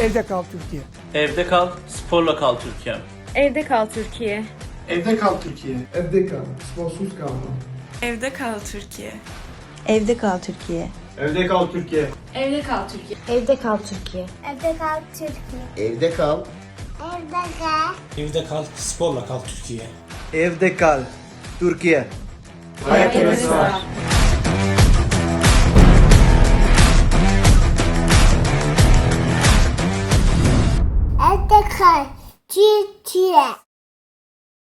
Evde kal Türkiye. Evde kal, sporla kal Türkiye. Evde kal Türkiye. Evde kal Türkiye. Evde kal. Sporsuz kalma. Evde kal Türkiye. Evde kal Türkiye. Evde kal Türkiye. Evde kal Türkiye. Evde kal Türkiye. Evde kal Türkiye. Evde kal. Evde kal. Evde kal, sporla kal Türkiye. Evde kal. Türkiye. Hayatınız var. Evde kal Türkiye.